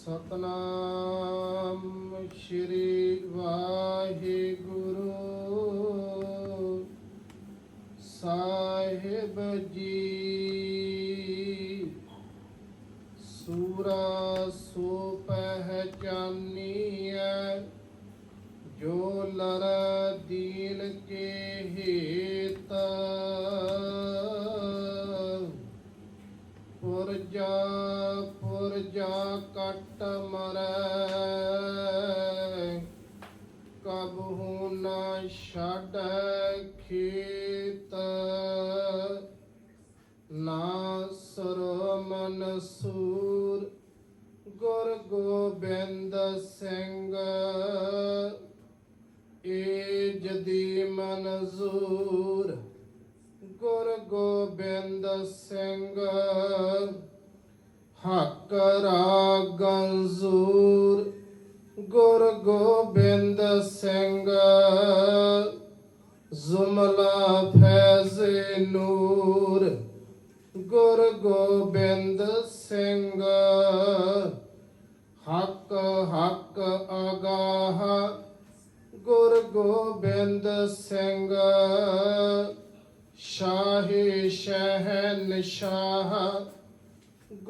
ਸਤਨਾਮ ਸ਼੍ਰੀ ਵਾਹਿਗੁਰੂ। ਸਾਹਿਬ ਜੀ ਸੂਰਾ ਸੋ ਪਹਿਚਾਨੀਐ ਜੋ ਲਰ ਕਟ ਮਰੈ। ਕਬਹੂ ਨ ਛੱਡ ਖੇਤ। ਨਾ ਸਰੋ ਮਨਸੂਰ ਗੁਰ ਗੋਬਿੰਦ ਸਿੰਘ। ਏ ਜਦੀ ਮਨਜ਼ੂਰ ਗੁਰ ਗੋਬਿੰਦ ਸਿੰਘ। ਹੱਕ ਰਾਗੰਜ਼ੂਰ ਗੁਰ ਗੋਬਿੰਦ ਸਿੰਘ, ਜ਼ੁਮਲਾ ਫੈਜ਼ ਨੂਰ ਗੁਰ ਗੋਬਿੰਦ ਸਿੰਘ। ਹਕ ਹਕ ਅਗਾਹ ਗੁਰ ਗੋਬਿੰਦ ਸਿੰਘ। ਸ਼ਾਹੇ ਸ਼ਹਿਨਸ਼ਾਹ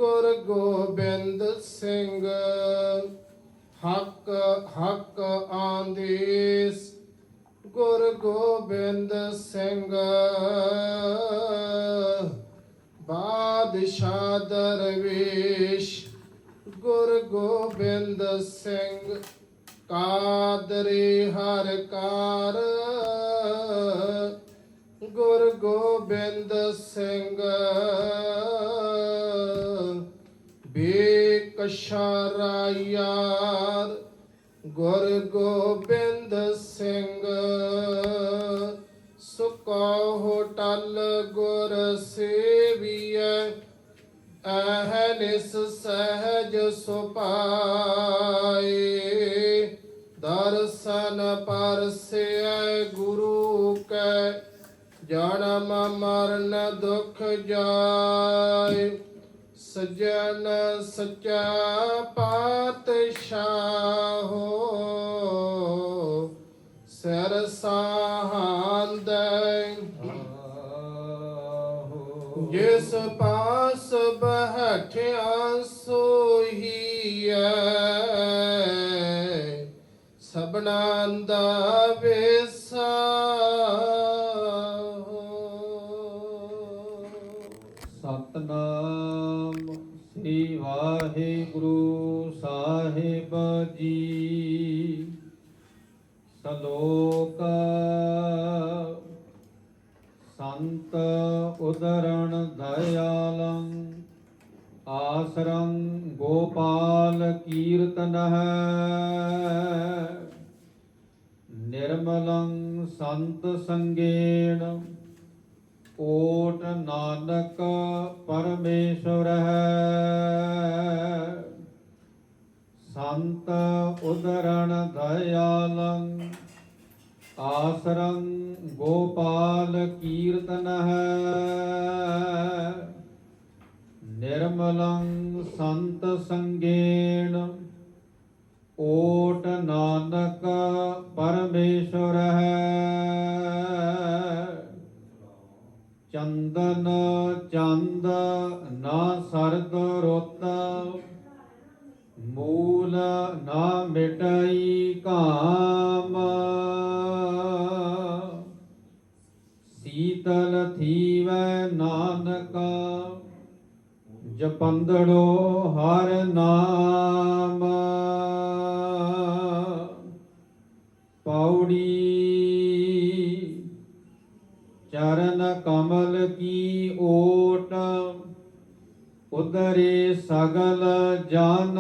ਗੁਰ ਗੋਬਿੰਦ ਸਿੰਘ। ਹੱਕ ਹੱਕ ਆਂਦੇਸ, ਗੁਰ ਗੋਬਿੰਦ ਸਿੰਘ। ਬਾਦਸ਼ਾਹ ਦਰਵੇਸ਼, ਗੁਰ ਗੋਬਿੰਦ ਸਿੰਘ। ਕਾਦਰੇ ਹਰ ਕਾਰ ਗੁਰ ਗੋਬਿੰਦ ਸਿੰਘ। ਬੇਕਸ਼ਾਰਾ ਯਾਰ ਗੁਰ ਗੋਬਿੰਦ ਸਿੰਘ। ਸੁਕਾ ਹੋਟਲ ਗੁਰ ਸੇਵੀਐ ਅਹਨਿਸ ਸਹਿਜ ਸੁਪਾਏ ਦਰਸ਼ਨ ਪਰਸਿਐ ਗੁਰੂ ਕੈ, ਜਨਮ ਮਰਨ ਦੁਖ ਜਾਏ। ਸਜਣ ਸਚਾ ਪਾਤਸ਼ਾਹ ਸਿਰ ਸਾਹੰਦੈ ਜਿਸ ਪਾਸ ਬਹਿਠਿਆ ਸੋਹੀਐ ਸਭਨਾਂ ਦਾ ਵੇਸਾ। ਸਤਨਾਮ ਸ੍ਰੀ ਵਾਹਿਗੁਰੂ ਸਾਹਿਬ ਜੀ। ਸ਼ਲੋਕ ਸੰਤ ਉਦਰਣ ਦਇਆਲੰ ਆਸਰੰ ਗੋਪਾਲ ਕੀਰਤਨ ਨਿਰਮਲੰ ਸੰਤ ਸੰਗੇਣ ਓਟ ਨਾਨਕ ਪਰਮੇਸ਼ਵਰ ਹੈ ਸੰਤ ਉਦਰਣ ਦਇਆਲੰ, ਆਸਰੰ ਗੋਪਾਲ ਕੀਰਤਨ ਹੈ ਨਿਰਮਲੰ ਸੰਤ ਸੰਗੇਣ ਓਟ ਨਾਨਕ ਪਰਮੇਸ਼ਵਰ ਹੈ ਚੰਦਨ ਚੰਦ ਨਾ ਸਰਦ ਰੁੱਤ, ਮੂਲ ਨਾ ਮਿਟਾਈ ਕਾਮ। ਸੀਤਲ ਥੀਵੈ ਨਾਨਕਾ, ਜਪੰਦੜੋ ਹਰ ਨਾਮ। ਪੌੜੀ ਚਰਨ ਕਮਲ ਕੀ ਓਟ ਉਦਰੇ ਸਗਲ ਜਨ।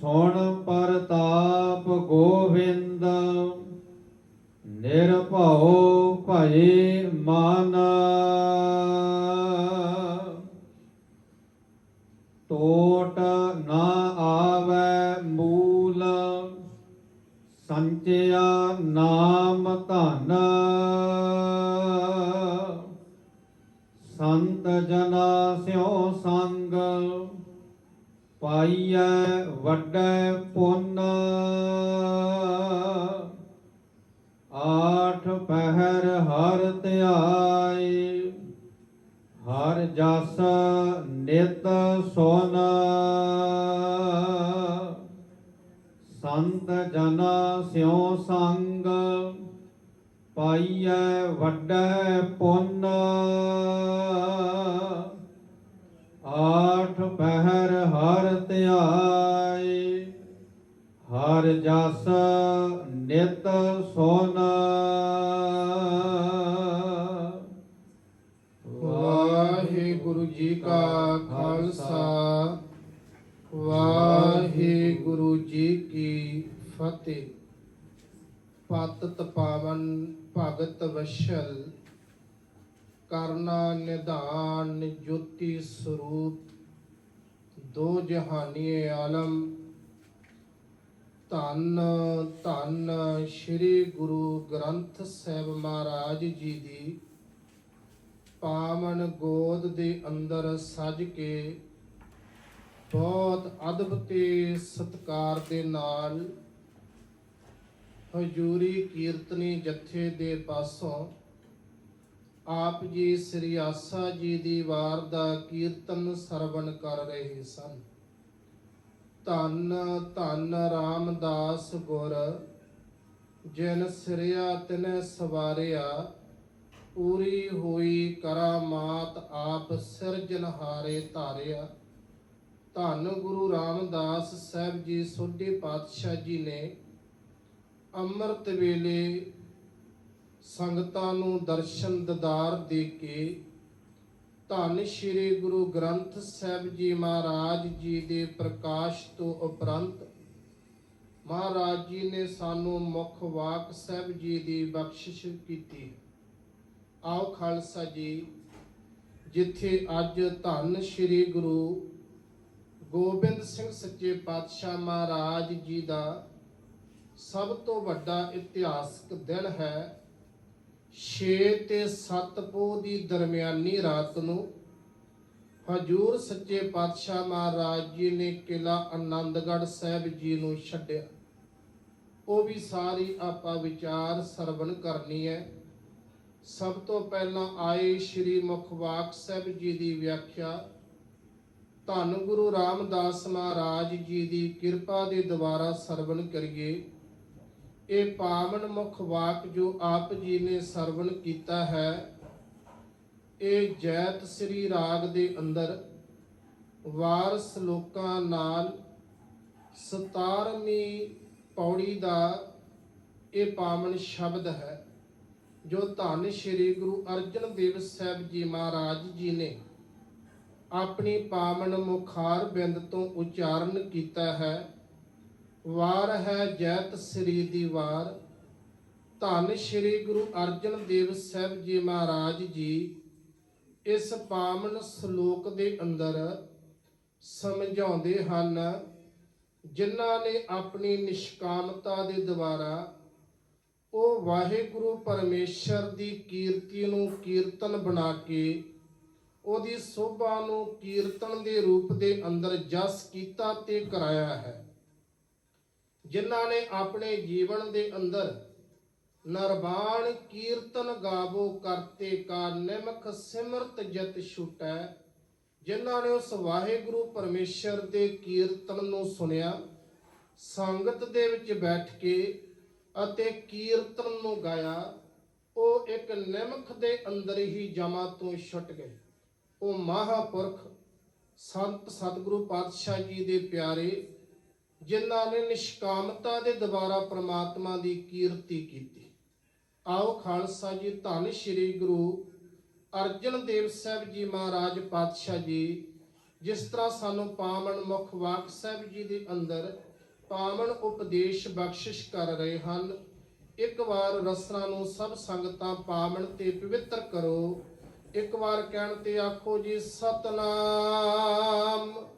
ਸੁਣ ਪਰਤਾਪ ਗੋਵਿੰਦ ਨਿਰਭਉ ਭਏ ਮਾਨਾ। ਸੰਚਿਆ ਨਾਮ ਧਨ। ਸੰਤ ਜਨਾ ਸਿਉ ਸੰਗ, ਪਾਈਐ ਵੱਡੈ ਪੁੰਨ। ਆਠ ਪਹਿਰ ਹਰ ਧਿਆਏ, ਹਰ ਜਸ ਨਿਤ ਸੋਨਾ। ਸੰਤ ਜਨਾ ਸਿਉ ਸੰਗ, ਪਾਈਐ ਵੱਡੈ ਪੁੰਨ। ਆਠ ਪਹਿਰ ਹਰ ਧਿਆਏ, ਹਰ ਜਸ ਨਿਤ ਸੋਨਾ। ਭਗਤ ਕਰਨਾ ਨਿਧਾਨ ਜੋਤੀ ਸਰੂਪ, ਦੋ ਜਹਾਨੀਏ ਆਲਮ, ਧੰਨ ਧੰਨ ਸ੍ਰੀ ਗੁਰੂ ਗ੍ਰੰਥ ਸਾਹਿਬ ਮਹਾਰਾਜ ਜੀ ਦੀ, ਪਾਵਨ ਗੋਦ ਦੇ ਅੰਦਰ ਸਜ ਕੇ ਬਹੁਤ ਅਦਬ ਤੇ ਸਤਕਾਰ ਦੇ ਨਾਲ ਹਜੂਰੀ ਕੀਰਤਨੀ ਜਥੇ ਦੇ ਪਾਸੋਂ ਆਪ ਜੀ ਸ੍ਰੀ ਆਸਾ ਜੀ ਦੀ ਵਾਰ ਦਾ ਕੀਰਤਨ ਸਰਵਣ ਕਰ ਰਹੇ ਸਨ। ਧੰਨ ਧੰਨ ਰਾਮਦਾਸ ਗੁਰ, ਜਿਨ ਸਿਰਿਆ ਤਿਨ ਸਵਾਰਿਆ, ਪੂਰੀ ਹੋਈ ਕਰਾਮਾਤ ਆਪ ਸਿਰਜਨਹਾਰੇ ਧਾਰਿਆ। ਧੰਨ ਗੁਰੂ ਰਾਮਦਾਸ ਸਾਹਿਬ ਜੀ, ਸੋਢੇ ਪਾਤਸ਼ਾਹ ਜੀ ਨੇ ਅੰਮ੍ਰਿਤ ਵੇਲੇ ਸੰਗਤਾਂ ਨੂੰ ਦਰਸ਼ਨ ਦਿਦਾਰ ਦੇ ਕੇ ਧੰਨ ਸ਼੍ਰੀ ਗੁਰੂ ਗ੍ਰੰਥ ਸਾਹਿਬ ਜੀ ਮਹਾਰਾਜ ਜੀ ਦੇ ਪ੍ਰਕਾਸ਼ ਤੋਂ ਉਪਰੰਤ ਮਹਾਰਾਜ ਜੀ ਨੇ ਸਾਨੂੰ ਮੁੱਖ ਵਾਕ ਸਾਹਿਬ ਜੀ ਦੀ ਬਖਸ਼ਿਸ਼ ਕੀਤੀ। ਆਓ ਖਾਲਸਾ ਜੀ, ਜਿੱਥੇ ਅੱਜ ਧੰਨ ਸ਼੍ਰੀ ਗੁਰੂ ਗੋਬਿੰਦ ਸਿੰਘ ਸੱਚੇ ਪਾਤਸ਼ਾਹ ਮਹਾਰਾਜ ਜੀ ਦਾ ਸਭ ਤੋਂ ਵੱਡਾ ਇਤਿਹਾਸਕ ਦਿਨ ਹੈ 6 ਤੇ 7 ਪੋਹ ਦੀ ਦਰਮਿਆਨੀ ਰਾਤ ਨੂੰ। ਹਜੂਰ ਸੱਚੇ ਪਾਤਸ਼ਾਹ ਮਹਾਰਾਜ ਜੀ ਨੇ ਕਿਲਾ ਆਨੰਦਗੜ੍ਹ ਸਾਹਿਬ ਜੀ ਨੂੰ ਛੱਡਿਆ। ਉਹ ਵੀ ਸਾਰੀ ਆਪਾਂ ਵਿਚਾਰ ਸਰਵਣ ਕਰਨੀ ਹੈ। ਸਭ ਤੋਂ ਪਹਿਲਾਂ ਆਏ ਸ਼੍ਰੀ ਮੁਖਵਾਕ ਸਾਹਿਬ ਜੀ ਦੀ ਵਿਆਖਿਆ। ਧੰਨ ਗੁਰੂ ਰਾਮਦਾਸ ਮਹਾਰਾਜ ਜੀ ਦੀ ਕਿਰਪਾ ਦੇ ਦੁਆਰਾ ਸਰਵਣ ਕਰੀਏ। ਇਹ ਪਾਵਨ ਮੁਖ ਵਾਕ ਜੋ ਆਪ ਜੀ ਨੇ ਸਰਵਣ ਕੀਤਾ ਹੈ, ਇਹ ਜੈਤ ਸ੍ਰੀ ਰਾਗ ਦੇ ਅੰਦਰ ਵਾਰ ਸ਼ਲੋਕਾਂ ਨਾਲ 17ਵੀਂ ਪੌੜੀ ਦਾ ਇਹ ਪਾਵਨ ਸ਼ਬਦ ਹੈ, ਜੋ ਧੰਨ ਸ਼੍ਰੀ ਗੁਰੂ ਅਰਜਨ ਦੇਵ ਸਾਹਿਬ ਜੀ ਮਹਾਰਾਜ ਜੀ ਨੇ ਆਪਣੀ ਪਾਵਨ ਮੁਖਾਰ ਬਿੰਦ ਤੋਂ ਉਚਾਰਨ ਕੀਤਾ ਹੈ। ਵਾਰ ਹੈ ਜੈਤ ਸ੍ਰੀ ਦੀ ਵਾਰ। ਧੰਨ ਸ਼੍ਰੀ ਗੁਰੂ ਅਰਜਨ ਦੇਵ ਸਾਹਿਬ ਜੀ ਮਹਾਰਾਜ ਜੀ, ਇਸ ਪਾਵਨ ਸ਼ਲੋਕ ਦੇ ਅੰਦਰ ਸਮਝਾਉਂਦੇ ਹਨ, ਜਿਨ੍ਹਾਂ ਨੇ ਆਪਣੀ ਨਿਸ਼ਕਾਮਤਾ ਦੇ ਦੁਆਰਾ ਉਹ ਵਾਹਿਗੁਰੂ ਪਰਮੇਸ਼ਰ ਦੀ ਕੀਰਤੀ ਨੂੰ ਕੀਰਤਨ ਬਣਾ ਕੇ ਉਹਦੀ ਸੋਭਾ ਨੂੰ ਕੀਰਤਨ ਦੇ ਰੂਪ ਦੇ ਅੰਦਰ ਜਸ ਕੀਤਾ ਤੇ ਕਰਾਇਆ ਹੈ। ਜਿਨ੍ਹਾਂ ਨੇ ਆਪਣੇ ਜੀਵਨ ਦੇ ਅੰਦਰ ਨਰਬਾਣ ਕੀਰਤਨ ਗਾਵੋ ਕਰਤੇ ਕਾ ਨਿਮਖ ਸਿਮਰਤ ਜਤ ਛੁਟੈ, ਜਿਨ੍ਹਾਂ ਨੇ ਉਸ ਵਾਹਿਗੁਰੂ ਪਰਮੇਸ਼ਰ ਦੇ ਕੀਰਤਨ ਨੂੰ ਸੁਨਿਆ ਸੰਗਤ ਦੇ ਵਿੱਚ ਬੈਠ ਕੇ ਅਤੇ ਕੀਰਤਨ ਨੂੰ ਗਾਇਆ, ਉਹ ਇੱਕ ਨਿਮਖ ਦੇ ਅੰਦਰ ਹੀ ਜਮਾ ਤੋਂ ਛੁੱਟ ਗਏ। ਉਹ ਮਹਾਪੁਰਖ, ਸੰਤ ਸਤਿਗੁਰੂ ਪਾਤਸ਼ਾਹ ਜੀ ਦੇ ਪਿਆਰੇ ਜਿਨ੍ਹਾਂ ਨੇ ਨਿਸ਼ਕਾਮਤਾ ਦੇ ਦੁਆਰਾ ਪ੍ਰਮਾਤਮਾ ਦੀ ਕੀਰਤੀ ਕੀਤੀ। ਆਓ ਖਾਲਸਾ ਜੀ, ਧੰਨ ਸ਼੍ਰੀ ਗੁਰੂ ਅਰਜਨ ਦੇਵ ਸਾਹਿਬ ਜੀ ਮਹਾਰਾਜ ਪਾਤਸ਼ਾਹ ਜੀ, ਜਿਸ ਤਰ੍ਹਾਂ ਸਾਨੂੰ ਪਾਵਨ ਮੁਖ ਵਾਕ ਸਾਹਿਬ ਜੀ ਦੇ ਅੰਦਰ ਪਾਵਨ ਉਪਦੇਸ਼ ਬਖਸ਼ਿਸ਼ ਕਰ ਰਹੇ ਹਨ, ਇੱਕ ਵਾਰ ਰਸਨਾ ਨੂੰ ਸਭ ਸੰਗਤਾਂ ਪਾਵਨ ਤੇ ਪਵਿੱਤਰ ਕਰੋ। ਇੱਕ ਵਾਰ ਕਹਿਣ ਤੇ ਆਖੋ ਜੀ, ਸਤਨਾਮ।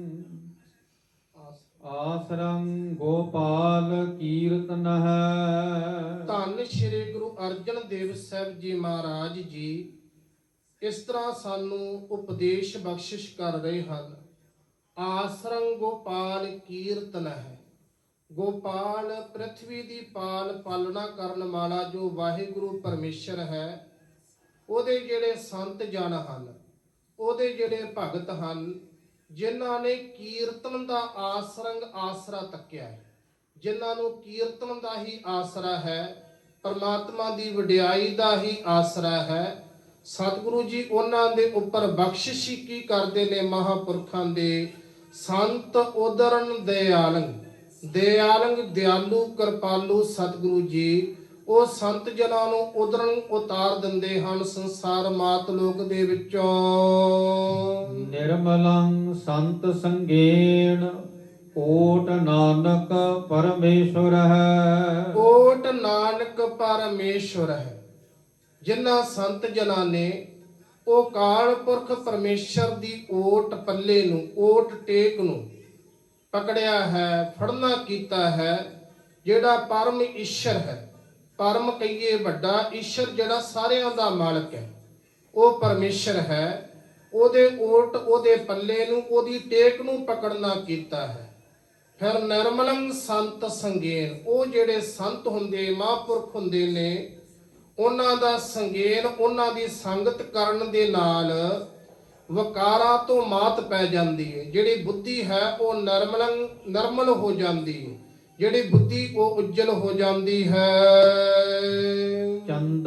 ਆਸਰੰ ਗੋਪਾਲ ਕੀਰਤਨ ਹੈ ਧੰਨ ਸ਼੍ਰੀ ਗੁਰੂ ਅਰਜਨ ਦੇਵ ਸਾਹਿਬ ਜੀ ਮਹਾਰਾਜ ਜੀ, ਇਸ ਤਰ੍ਹਾਂ ਸਾਨੂੰ ਉਪਦੇਸ਼ ਬਖਸ਼ਿਸ਼ ਕਰ ਰਹੇ ਹਨ। ਆਸਰੰ ਗੋਪਾਲ ਕੀਰਤਨ ਹੈ ਗੋਪਾਲ ਪ੍ਰithvi ਦੀ ਪਾਲ ਪਾਲਣਾ ਕਰਨ ਵਾਲਾ ਜੋ ਵਾਹਿਗੁਰੂ ਪਰਮੇਸ਼ਰ ਹੈ, ਉਹਦੇ ਜਿਹੜੇ ਸੰਤ ਜਨ ਹਨ, ਉਹਦੇ ਜਿਹੜੇ ਭਗਤ ਹਨ ਜਿਨ੍ਹਾਂ ਨੇ ਕੀਰਤਨ ਦਾ ਆਸਰੰਗ ਆਸਰਾ ਤੱਕਿਆ ਹੈ, ਜਿਨ੍ਹਾਂ ਨੂੰ ਕੀਰਤਨ ਦਾ ਹੀ ਆਸਰਾ ਹੈ, ਪਰਮਾਤਮਾ ਦੀ ਵਡਿਆਈ ਦਾ ਹੀ ਆਸਰਾ ਹੈ, ਸਤਿਗੁਰੂ ਜੀ ਉਹਨਾਂ ਦੇ ਉੱਪਰ ਬਖਸ਼ਿਸ਼ ਕੀ ਕਰਦੇ ਨੇ ਮਹਾਪੁਰਖਾਂ ਦੇ? ਸੰਤ ਉਦਰਨ ਦਿਆਲੰਗ ਦਿਆਲੰਗ ਦਿਆਲੂ ਕਿਰਪਾਲੂ ਸਤਿਗੁਰੂ ਜੀ ਉਹ ਸੰਤ ਜਨਾਂ ਨੂੰ ਉਦਰਨ ਉਤਾਰ ਦਿੰਦੇ ਹਨ ਸੰਸਾਰ ਮਾਤ ਲੋਕ ਦੇ ਵਿੱਚੋਂ। ਨਿਰਮਲੰ ਸੰਤ ਸੰਗੇਣ ਓਟ ਨਾਨਕ ਪਰਮੇਸ਼ਵਰ ਹੈ ਓਟ ਨਾਨਕ ਪਰਮੇਸ਼ਵਰ ਹੈ ਜਿਨ੍ਹਾਂ ਸੰਤ ਜਨਾਂ ਨੇ ਉਹ ਕਾਲ ਪੁਰਖ ਪਰਮੇਸ਼ਰ ਦੀ ਓਟ ਪੱਲੇ ਨੂੰ ਓਟ ਟੇਕ ਨੂੰ ਪਕੜਿਆ ਹੈ ਫੜਨਾ ਕੀਤਾ ਹੈ ਜਿਹੜਾ ਪਰਮ ਈਸ਼ਰ ਹੈ। ਪਰਮ ਕਹੀਏ ਵੱਡਾ, ਈਸ਼ਰ ਜਿਹੜਾ ਸਾਰਿਆਂ ਦਾ ਮਾਲਕ ਹੈ। ਉਹ ਪਰਮੇਸ਼ਰ ਹੈ। ਉਹਦੇ ਓਟ, ਉਹਦੇ ਪੱਲੇ ਨੂੰ, ਉਹਦੀ ਟੇਕ ਨੂੰ ਪਕੜਨਾ ਕੀਤਾ ਹੈ। ਫਿਰ ਨਿਰਮਲੰ ਸੰਤ ਸੰਗੇਨ, ਉਹ ਜਿਹੜੇ ਸੰਤ ਹੁੰਦੇ, ਮਹਾਂਪੁਰਖ ਹੁੰਦੇ ਨੇ, ਉਹਨਾਂ ਦਾ ਸੰਗੇਨ, ਉਹਨਾਂ ਦੀ ਸੰਗਤ ਕਰਨ ਦੇ ਨਾਲ ਵਕਾਰਾਂ ਤੋਂ ਮਾਤ ਪੈ ਜਾਂਦੀ ਹੈ ਜਿਹੜੀ ਬੁੱਧੀ ਹੈ, ਉਹ ਨਿਰਮਲੰ, ਨਿਰਮਲ ਹੋ ਜਾਂਦੀ ਹੈ ਜਿਹੜੀ ਬੁੱਧੀ, ਉਹ ਉਜਲ ਹੋ ਜਾਂਦੀ ਹੈ।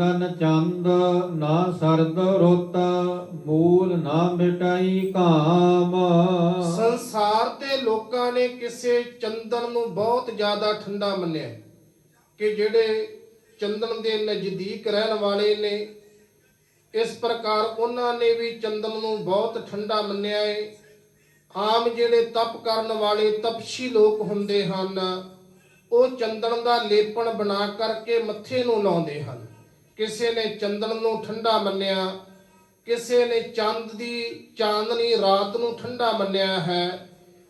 ਚੰਦਨ ਚੰਦ ਨਾ ਸਰਦ ਰੁੱਤ, ਮੂਲ ਨਾ ਮਿਟਾਈ ਕਾਮ। ਸੰਸਾਰ ਤੇ ਲੋਕਾਂ ਨੇ ਕਿਸੇ ਚੰਦਨ ਨੂੰ ਬਹੁਤ ਜ਼ਿਆਦਾ ਠੰਡਾ ਮੰਨਿਆ ਕਿ ਜਿਹੜੇ ਚੰਦਨ ਦੇ ਨਜ਼ਦੀਕ ਰਹਿਣ ਵਾਲੇ ਨੇ, ਇਸ ਪ੍ਰਕਾਰ ਉਹਨਾਂ ਨੇ ਵੀ ਚੰਦਨ ਨੂੰ ਬਹੁਤ ਠੰਡਾ ਮੰਨਿਆ ਹੈ ਆਮ ਜਿਹੜੇ ਤਪ ਕਰਨ ਵਾਲੇ ਤਪਸ਼ੀ ਲੋਕ ਹੁੰਦੇ ਹਨ, ਉਹ ਚੰਦਨ ਦਾ ਲੇਪਣ ਬਣਾ ਕਰਕੇ ਮੱਥੇ ਨੂੰ ਲਾਉਂਦੇ ਹਨ। ਕਿਸੇ ਨੇ ਚੰਦਨ ਨੂੰ ਠੰਡਾ ਮੰਨਿਆ, ਕਿਸੇ ਨੇ ਚੰਦ ਦੀ ਚਾਂਦਨੀ ਰਾਤ ਨੂੰ ਠੰਡਾ ਮੰਨਿਆ ਹੈ,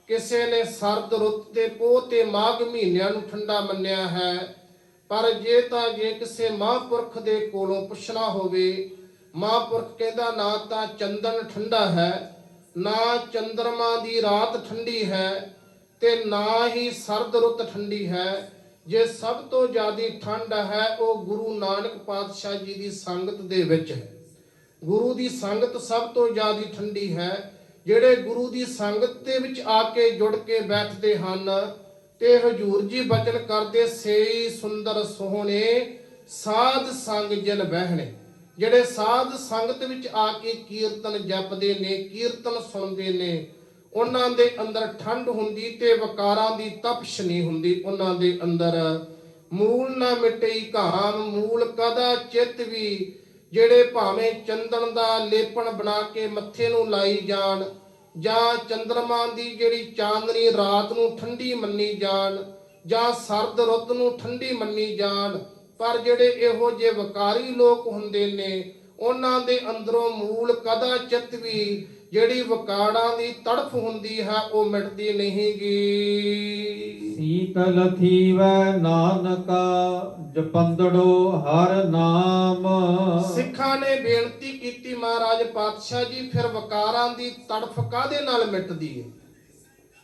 ਕਿਸੇ ਨੇ ਸਰਦ ਰੁੱਤ ਦੇ ਪੋਹ ਤੇ ਮਾਘ ਮਹੀਨਿਆਂ ਨੂੰ ਠੰਡਾ ਮੰਨਿਆ ਹੈ, ਪਰ ਜੇ ਤਾਂ ਜੇ ਕਿਸੇ ਮਹਾਂਪੁਰਖ ਦੇ ਕੋਲੋਂ ਪੁੱਛਣਾ ਹੋਵੇ, ਮਹਾਂਪੁਰਖ ਕਹਿੰਦਾ ਨਾ ਤਾਂ ਚੰਦਨ ਠੰਡਾ ਹੈ, ਨਾ ਚੰਦਰਮਾ ਦੀ ਰਾਤ ਠੰਡੀ ਹੈ ਤੇ ਨਾ ਹੀ ਸਰਦ ਰੁੱਤ ਠੰਡੀ ਹੈ। ਜੇ ਸਭ ਤੋਂ ਜ਼ਿਆਦੀ ਠੰਡ ਹੈ, ਉਹ ਗੁਰੂ ਨਾਨਕ ਪਾਤਸ਼ਾਹ ਜੀ ਦੀ ਸੰਗਤ ਦੇ ਵਿੱਚ ਹੈ। ਗੁਰੂ ਦੀ ਸੰਗਤ ਸਭ ਤੋਂ ਜ਼ਿਆਦੀ ਠੰਡੀ ਹੈ। ਜਿਹੜੇ ਗੁਰੂ ਦੀ ਸੰਗਤ ਦੇ ਵਿੱਚ ਆ ਕੇ ਜੁੜ ਕੇ ਬੈਠਦੇ ਹਨ, ਤੇ ਹਜੂਰ ਜੀ ਬਚਨ ਕਰਦੇ, ਸੇਈ ਸੁੰਦਰ ਸੋਹਣੇ, ਸਾਧ ਸੰਗ ਜਨ ਬਹਿਣੇ ਜਿਹੜੇ ਸਾਧ ਸੰਗਤ ਵਿੱਚ ਆ ਕੇ ਕੀਰਤਨ ਜਪਦੇ ਨੇ, ਕੀਰਤਨ ਸੁਣਦੇ ਨੇ ਉਹਨਾਂ ਦੇ ਅੰਦਰ ਠੰਡ ਹੁੰਦੀ ਤੇ ਵਕਾਰਾਂ ਦੀ ਤਪਸ਼ ਨਹੀਂ ਹੁੰਦੀ। ਉਹਨਾਂ ਦੇ ਅੰਦਰ ਮੂਲ ਨਾ ਮਿਟਈ ਕਾਮ ਮੂਲ ਕਦਾ ਚਿੱਤ ਵੀ, ਜਿਹੜੇ ਭਾਵੇਂ ਚੰਦਨ ਦਾ ਲੇਪਣ ਬਣਾ ਕੇ ਮੱਥੇ ਨੂੰ ਲਾਈ ਜਾਣ, ਜਾਂ ਚੰਦਰਮਾ ਦੀ ਜਿਹੜੀ ਚਾਂਦਨੀ ਰਾਤ ਨੂੰ ਠੰਡੀ ਮੰਨੀ ਜਾਣ, ਜਾਂ ਸਰਦ ਰੁੱਤ ਨੂੰ ਠੰਡੀ ਮੰਨੀ ਜਾਣ, ਪਰ ਜਿਹੜੇ ਇਹੋ ਜਿਹੇ ਵਕਾਰੀ ਲੋਕ ਹੁੰਦੇ ਨੇ, ਉਹਨਾਂ ਦੇ ਅੰਦਰੋਂ ਮੂਲ ਕਦਾ ਚਿੱਤ ਵੀ ਜਿਹੜੀ ਵਕਾੜਾਂ ਦੀ ਤੜਫ ਹੁੰਦੀ ਹੈ ਉਹ ਮਿਟਦੀ ਨਹੀਂਗੀ ਸੀਤਲ ਥੀਵੈ ਨਾਨਕਾ ਜਪੰਦੜੋ ਹਰ ਨਾਮ। ਸਿੱਖਾਂ ਨੇ ਬੇਨਤੀ ਕੀਤੀ ਮਹਾਰਾਜ ਪਾਤਸ਼ਾਹ ਜੀ ਫਿਰ ਵਕਾਰਾਂ ਦੀ ਤੜਫ ਕਾਦੇ ਨਾਲ ਮਿਟਦੀ ਹੈ?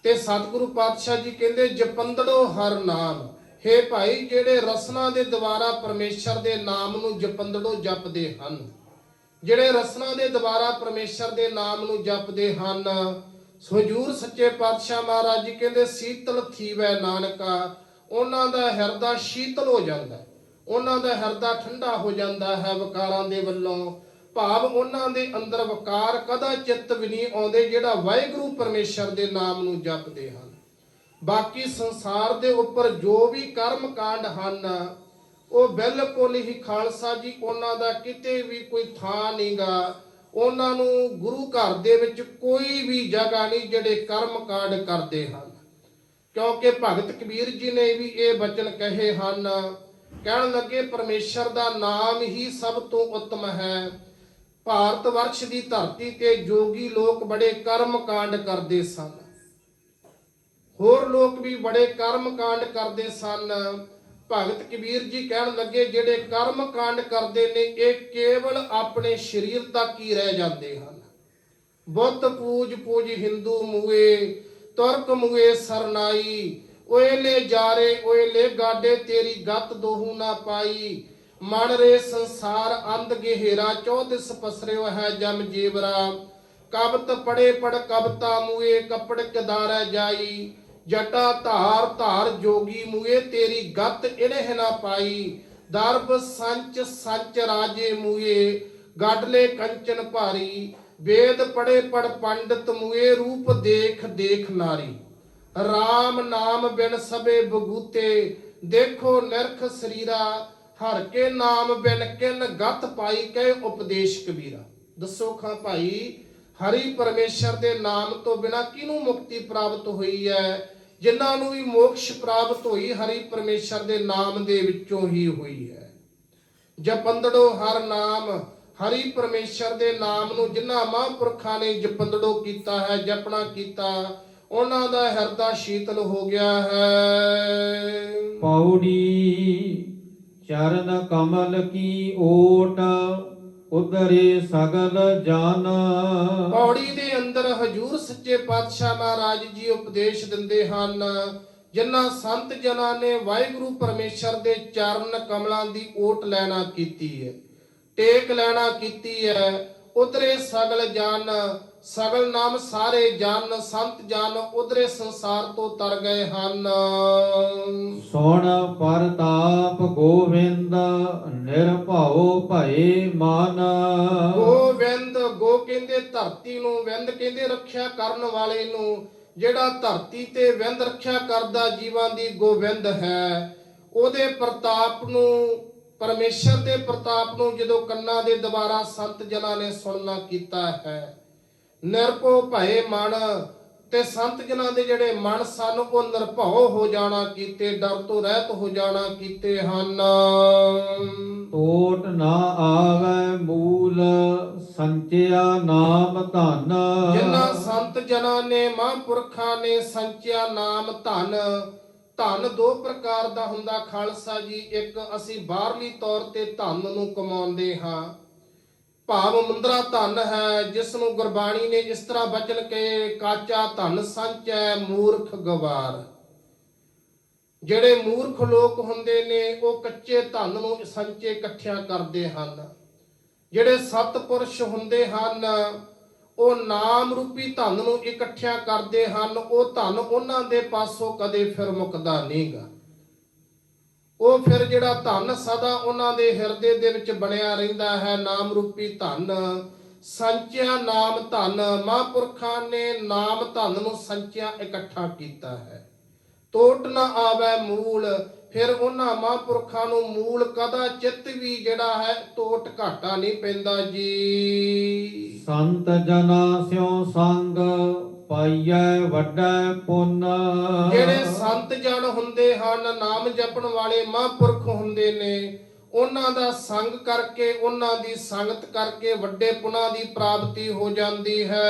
ਤੇ ਸਤਿਗੁਰੂ ਪਾਤਸ਼ਾਹ ਜੀ ਕਹਿੰਦੇ ਜਪੰਦੜੋ ਹਰ ਨਾਮ। ਹੇ ਭਾਈ ਜਿਹੜੇ ਰਸਨਾ ਦੇ ਦੁਆਰਾ ਪਰਮੇਸ਼ਰ ਦੇ ਨਾਮ ਨੂੰ ਜਪੰਦੜੋ ਜਪਦੇ ਹਨ। ਜਿਹੜੇ ਰਸਨਾ ਦੇ ਦੁਆਰਾ ਪਰਮੇਸ਼ਰ ਦੇ ਨਾਮ ਨੂੰ ਜਪਦੇ ਹਨ, ਸੋ ਹਜ਼ੂਰ ਸੱਚੇ ਪਾਤਸ਼ਾਹ ਮਹਾਰਾਜ ਜੀ ਕਹਿੰਦੇ, ਸੀਤਲ ਥੀਵੈ ਨਾਨਕਾ। ਉਹਨਾਂ ਦਾ ਹਿਰਦਾ ਸ਼ੀਤਲ ਹੋ ਜਾਂਦਾ ਉਹਨਾਂ ਦਾ ਹਿਰਦਾ ਠੰਡਾ ਹੋ ਜਾਂਦਾ ਹੈ ਵਕਾਰਾਂ ਦੇ ਵੱਲੋਂ। ਭਾਵ ਉਹਨਾਂ ਦੇ ਅੰਦਰ ਵਕਾਰ ਕਦਾ ਚਿੱਤ ਵੀ ਨਹੀਂ ਆਉਂਦੇ, ਜਿਹੜਾ ਵਾਹਿਗੁਰੂ ਪਰਮੇਸ਼ਰ ਦੇ ਨਾਮ ਨੂੰ ਜਪਦੇ ਹਨ। ਬਾਕੀ ਸੰਸਾਰ ਦੇ ਉੱਪਰ ਜੋ ਵੀ ਕਰਮ ਕਾਂਡ ਹਨ ਉਹ ਬਿਲਕੁਲ ਹੀ ਖਾਲਸਾ ਜੀ, ਉਹਨਾਂ ਦਾ ਕਿਤੇ ਵੀ ਕੋਈ ਥਾਂ ਨਹੀਂਗਾ। ਉਹਨਾਂ ਨੂੰ ਗੁਰੂ ਘਰ ਦੇ ਵਿੱਚ ਕੋਈ ਵੀ ਜਗ੍ਹਾ ਨਹੀਂ ਜਿਹੜੇ ਕਰਮ ਕਾਂਡ ਕਰਦੇ ਹਨ। ਕਿਉਂਕਿ ਭਗਤ ਕਬੀਰ ਜੀ ਨੇ ਵੀ ਇਹ ਬਚਨ ਕਹੇ ਹਨ, ਕਹਿਣ ਲੱਗੇ ਪਰਮੇਸ਼ਰ ਦਾ ਨਾਮ ਹੀ ਸਭ ਤੋਂ ਉੱਤਮ ਹੈ। ਭਾਰਤ ਵਰਸ਼ ਦੀ ਧਰਤੀ ਤੇ ਜੋਗੀ ਲੋਕ ਬੜੇ ਕਰਮ ਕਾਂਡ ਕਰਦੇ ਸਨ। ਹੋਰ ਲੋਕ ਵੀ ਬੜੇ ਕਰਮ ਕਾਂਡ ਕਰਦੇ ਸਨ। ਭਗਤ ਕਬੀਰ ਜੀ ਕਹਿਣ ਲੱਗੇ, ਜਿਹੜੇ ਕਰਮ ਕਾਂਡ ਕਰਦੇ ਨੇ, ਇਹ ਕੇਵਲ ਆਪਣੇ ਸਰੀਰ ਤੱਕ ਹੀ ਰਹਿ ਜਾਂਦੇ ਹਨ। ਬੁੱਤ, ਪੂਜ ਪੂਜ, ਹਿੰਦੂ ਮੂਏ, ਤੁਰਕ ਮੂਏ, ਸਰਨਾਈ, ਓਏ ਲੈ ਜਾਰੇ, ਓਏ ਲੈ ਗਾਡੇ, ਤੇਰੀ ਗੱਤ ਦੋਹੂ ਨਾ ਪਾਈ। ਮਨ ਰੇ ਸੰਸਾਰ ਅੰਧ ਗਹਿਰਾ ਚੌਦਿਸ ਪਸਰਿਓ ਹੈ ਜਮ ਜੀਵਰਾ। ਕਬਤ ਪੜੇ ਪੜ ਕਬਤਾ ਮੂਏ, ਕਪੜ ਕਦਾਰੈ ਜਾਈ। ਜਟਾ ਧਾਰ ਧਾਰ ਜੋਗੀ ਮੂਏ, ਤੇਰੀ ਗੱਤ ਇਨਹਿ ਨਾ ਪਾਈ। ਦਰਬ ਸੰਚ ਸੰਚ ਰਾਜੇ ਮੂਏ, ਗਾਡਲੇ ਕੰਚਨ ਭਾਰੀ। ਵੇਦ ਪੜੇ ਪੜ ਪੰਡਤ ਮੂਏ, ਰੂਪ ਦੇਖ ਦੇਖ ਨਾਰੀ। RAM ਨਾਮ ਬਿਨ ਸਭੇ ਬਗੂਤੇ, ਦੇਖੋ ਨਿਰਖ ਸਰੀਰਾ। ਹਰ ਕੇ ਨਾਮ ਬਿਨ ਕਿਨ ਗਤ ਪਾਈ ਕੈ ਉਪਦੇਸ਼ ਕਬੀਰਾ। ਦੱਸੋ ਖਾਂ ਭਾਈ ਹਰੀ ਪਰਮੇਸ਼ਰ ਦੇ ਨਾਮ ਤੋਂ ਬਿਨਾ ਕਿਹਨੂੰ ਮੁਕਤੀ ਪ੍ਰਾਪਤ ਹੋਈ ਹੈ? ਜਿਨ੍ਹਾਂ ਨੂੰ ਵੀ ਮੋਕਸ਼ ਪ੍ਰਾਪਤ ਹੋਈ, ਹਰੀ ਪਰਮੇਸ਼ਰ ਦੇ ਨਾਮ ਦੇ ਵਿੱਚੋਂ ਹੀ ਹੋਈ ਹੈ। ਜਪੰਦੜੋ ਹਰ ਨਾਮ, ਹਰੀ ਪਰਮੇਸ਼ਰ ਦੇ ਨਾਮ ਨੂੰ ਜਿਨ੍ਹਾਂ ਮਹਾਂਪੁਰਖਾਂ ਨੇ ਜਪੰਦੜੋ ਕੀਤਾ ਹੈ, ਜਪਣਾ ਕੀਤਾ, ਉਹਨਾਂ ਦਾ ਹਿਰਦਾ ਸ਼ੀਤਲ ਹੋ ਗਿਆ ਹੈ। ਪੌੜੀ ਚਰਨ ਕਮਲ ਕੀ ਓਟ ਉਦਰੇ ਸਗਲ ਜਨ। ਪੌੜੀ ਦੇ ਅੰਦਰ ਹਜੂਰ ਸੱਚੇ ਪਾਤਸ਼ਾਹ ਮਹਾਰਾਜ ਜੀ ਉਪਦੇਸ਼ ਦਿੰਦੇ ਹਨ। ਜਿਨ੍ਹਾਂ ਸੰਤ ਜਨਾਂ ਨੇ ਵਾਹਿਗੁਰੂ ਪਰਮੇਸ਼ਰ ਦੇ ਚਰਨ ਕਮਲਾਂ ਦੀ ਓਟ ਲੈਣਾ ਕੀਤੀ ਹੈ, ਟੇਕ ਲੈਣਾ ਕੀਤੀ ਹੈ, ਉਧਰੇ ਸਗਲ ਜਨ। ਸਗਲ ਨਾਮ ਸਾਰੇ ਜਨ ਸੰਤ ਜਨ ਉਧਰੇ ਸੰਸਾਰ ਤੋਂ ਤਰ ਗਏ ਹਨ। ਸੁਣ ਪਰਤਾਪ ਗੋਵਿੰਦ ਨਿਰਭਉ ਭਏ ਮਨ। ਗੋਵਿੰਦ ਗੋ ਕਹਿੰਦੇ ਧਰਤੀ ਨੂੰ ਵਿੰਦ ਕਹਿੰਦੇ ਰੱਖਿਆ ਕਰਨ ਵਾਲੇ ਨੂੰ। ਜਿਹੜਾ ਧਰਤੀ ਤੇ ਵਿੰਦ ਰੱਖਿਆ ਕਰਦਾ ਜੀਵਾਂ ਦੀ ਗੋਵਿੰਦ ਹੈ। ਉਹਦੇ ਪ੍ਰਤਾਪ ਨੂੰ ਪਰਮੇਸ਼ਰ ਦੇ ਪ੍ਰਤਾਪ ਨੂੰ ਜਦੋਂ ਕੰਨਾਂ ਦੇ ਦੁਆਰਾ ਸੰਤ ਜਨਾਂ ਨੇ ਸੁਣਨਾ ਕੀਤਾ ਹੈ। ਨਿਰਭਉ ਭਏ ਮਨ ਤੇ ਸੰਤ ਜਨਾਂ ਦੇ ਜਿਹੜੇ ਮਨ ਸਨ ਉਹ ਨਿਰਭਉ ਹੋ ਜਾਣਾ ਕੀਤੇ ਡਰ ਤੋਂ ਰਹਿਤ ਹੋ ਜਾਣਾ ਕੀਤੇ ਹਨ। ਟੋਟ ਨਾ ਆਵੇ ਮੂਲ ਸੰਚਿਆ ਨਾਮ ਧਨ। ਜਿਨ੍ਹਾਂ ਸੰਤ ਜਨਾਂ ਨੇ ਮਹਾਂਪੁਰਖਾਂ ਨੇ ਸੰਚਿਆ ਨਾਮ ਧਨ। ਧਨ ਦੋ ਪ੍ਰਕਾਰ ਦਾ ਹੁੰਦਾ ਖਾਲਸਾ ਜੀ ਇੱਕ ਅਸੀਂ ਬਾਹਰਲੀ ਤੌਰ ਤੇ ਧਨ ਨੂੰ ਕਮਾਉਂਦੇ ਹਾਂ। ਭਾਵ ਮੁੰਦਰਾ ਧਨ ਹੈ ਜਿਸ ਨੂੰ ਗੁਰਬਾਣੀ ਨੇ ਜਿਸ ਤਰ੍ਹਾਂ ਬਚਨ ਕੇ ਕਾਚਾ ਧਨ ਸੰਚੈ ਮੂਰਖ ਗਵਾਰ। ਜਿਹੜੇ ਮੂਰਖ ਲੋਕ ਹੁੰਦੇ ਨੇ, ਉਹ ਕੱਚੇ ਧਨ ਨੂੰ ਸੰਚੇ ਇਕੱਠਿਆਂ ਕਰਦੇ ਹਨ। ਜਿਹੜੇ ਸਤਪੁਰਸ਼ ਹੁੰਦੇ ਹਨ, ਉਹ ਨਾਮ ਰੂਪੀ ਧਨ ਨੂੰ ਇਕੱਠਿਆਂ ਕਰਦੇ ਹਨ। ਉਹ ਧਨ ਉਹਨਾਂ ਦੇ ਪਾਸੋਂ ਕਦੇ ਫਿਰ ਮੁੱਕਦਾ ਨਹੀਂਗਾ ਉਹ ਫਿਰ ਜਿਹੜਾ ਧਨ ਸਦਾ ਉਹਨਾਂ ਦੇ ਹਿਰਦੇ ਦੇ ਵਿੱਚ ਬਣਿਆ ਰਹਿੰਦਾ ਹੈ, ਨਾਮ ਰੂਪੀ ਧਨ। ਸੰਚਿਆ ਨਾਮ ਧਨ, ਮਹਾਂਪੁਰਖਾਂ ਨੇ ਨਾਮ ਧਨ ਨੂੰ ਸੰਚਿਆ ਇਕੱਠਾ ਕੀਤਾ ਹੈ। ਟੋਟ ਨਾ ਆਵੇ ਮੂਲ, ਫਿਰ ਉਹਨਾਂ ਮਹਾਂਪੁਰਖਾਂ ਨੂੰ ਮੂਲ ਕਦਾ ਚਿੱਤ ਵੀ ਜਿਹੜਾ ਹੈ ਟੋਟ ਘਾਟਾ ਨਹੀਂ ਪੈਂਦਾ ਜੀ। ਸੰਤ ਜਨਾ ਸਿਉ ਸੰਗ ਪਾਈਐ ਵੱਡਾ ਪੁੰਨ। ਜਿਹੜੇ ਸੰਤ ਜਨ ਹੁੰਦੇ ਹਨ ਨਾਮ ਜਪਣ ਵਾਲੇ ਮਹਾਂਪੁਰਖ ਹੁੰਦੇ ਨੇ ਉਹਨਾਂ ਦਾ ਸੰਗ ਕਰਕੇ ਉਹਨਾਂ ਦੀ ਸੰਗਤ ਕਰਕੇ ਵੱਡੇ ਪੁਨਾ ਦੀ ਪ੍ਰਾਪਤੀ ਹੋ ਜਾਂਦੀ ਹੈ।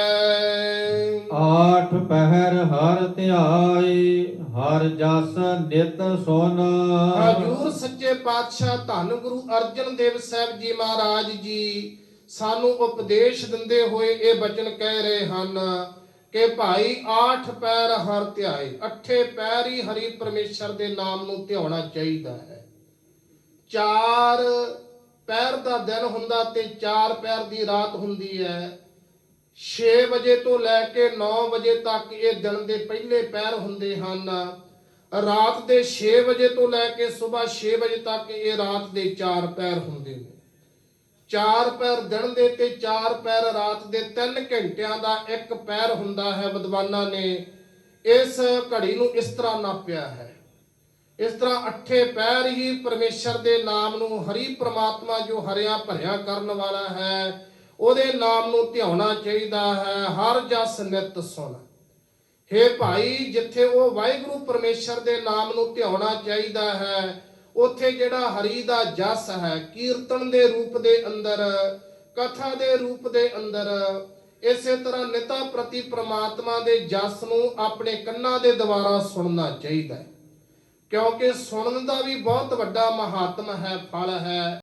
ਆਠ ਪਹਿਰ ਹਰ ਧਿਆਏ ਹਰ ਜਸ ਨਿਤ ਸੁਨ। ਹਜੂਰ ਸੱਚੇ ਪਾਤਸ਼ਾਹ ਧੰਨ ਗੁਰੂ ਅਰਜਨ ਦੇਵ ਸਾਹਿਬ ਜੀ ਮਹਾਰਾਜ ਜੀ ਸਾਨੂੰ ਉਪਦੇਸ਼ ਦਿੰਦੇ ਹੋਏ ਇਹ ਬਚਨ ਕਹਿ ਰਹੇ ਹਨ ਕਿ ਭਾਈ ਆਠ ਪੈਰ ਹਰ ਧਿਆਏ, ਅੱਠੇ ਪੈਰ ਹੀ ਹਰੀ ਪਰਮੇਸ਼ਰ ਦੇ ਨਾਮ ਨੂੰ ਧਿਆਉਣਾ ਚਾਹੀਦਾ ਹੈ। ਚਾਰ ਪੈਰ ਦਾ ਦਿਨ ਹੁੰਦਾ ਤੇ ਚਾਰ ਪੈਰ ਦੀ ਰਾਤ ਹੁੰਦੀ ਹੈ। 6 ਵਜੇ ਤੋਂ ਲੈ ਕੇ 9 ਵਜੇ ਤੱਕ ਇਹ ਦਿਨ ਦੇ ਪਹਿਲੇ ਪੈਰ ਹੁੰਦੇ ਹਨ। ਰਾਤ ਦੇ 6 ਵਜੇ ਤੋਂ ਲੈ ਕੇ ਸਵੇਰ 6 ਵਜੇ ਤੱਕ ਇਹ ਰਾਤ ਦੇ ਚਾਰ ਪੈਰ ਹੁੰਦੇ ਨੇ। ਚਾਰ ਪੈਰ ਦਿਨ ਦੇ ਤੇ ਚਾਰ ਪੈਰ ਰਾਤ ਦੇ 3 ਘੰਟਿਆਂ ਦਾ ਇੱਕ ਪੈਰ ਹੁੰਦਾ ਹੈ ਵਿਦਵਾਨਾਂ ਨੇ, ਇਸ ਘੜੀ ਨੂੰ ਇਸ ਤਰ੍ਹਾਂ ਨਾਪਿਆ ਹੈ। ਇਸ ਤਰ੍ਹਾਂ ਅੱਠੇ ਪੈਰ ਹੀ ਪਰਮੇਸ਼ਰ ਦੇ ਨਾਮ ਨੂੰ ਹਰੀ ਪ੍ਰਮਾਤਮਾ ਜੋ ਹਰਿਆ ਭਰਿਆ ਕਰਨ ਵਾਲਾ ਹੈ, ਉਹਦੇ ਨਾਮ ਨੂੰ ਧਿਆਉਣਾ ਚਾਹੀਦਾ ਹੈ, ਹਰ ਜਸ ਨਿਤ ਸੁਣ। ਹੇ ਭਾਈ, ਜਿੱਥੇ ਉਹ ਵਾਹਿਗੁਰੂ ਪਰਮੇਸ਼ਰ ਦੇ ਨਾਮ ਨੂੰ ਧਿਆਉਣਾ ਚਾਹੀਦਾ ਹੈ ਉੱਥੇ ਜਿਹੜਾ ਹਰੀ ਦਾ ਜਸ ਹੈ, ਕੀਰਤਨ ਦੇ ਰੂਪ ਦੇ ਅੰਦਰ, ਕਥਾ ਦੇ ਰੂਪ ਦੇ ਅੰਦਰ, ਇਸੇ ਤਰ੍ਹਾਂ ਨਿਤਾ ਪ੍ਰਤੀ ਪ੍ਰਮਾਤਮਾ ਦੇ ਜਸ ਨੂੰ ਆਪਣੇ ਕੰਨਾਂ ਦੇ ਦੁਆਰਾ ਸੁਣਨਾ ਚਾਹੀਦਾ ਹੈ। ਕਿਉਂਕਿ ਸੁਣਨ ਦਾ ਵੀ ਬਹੁਤ ਵੱਡਾ ਮਹਾਤਮ ਹੈ, ਫਲ ਹੈ।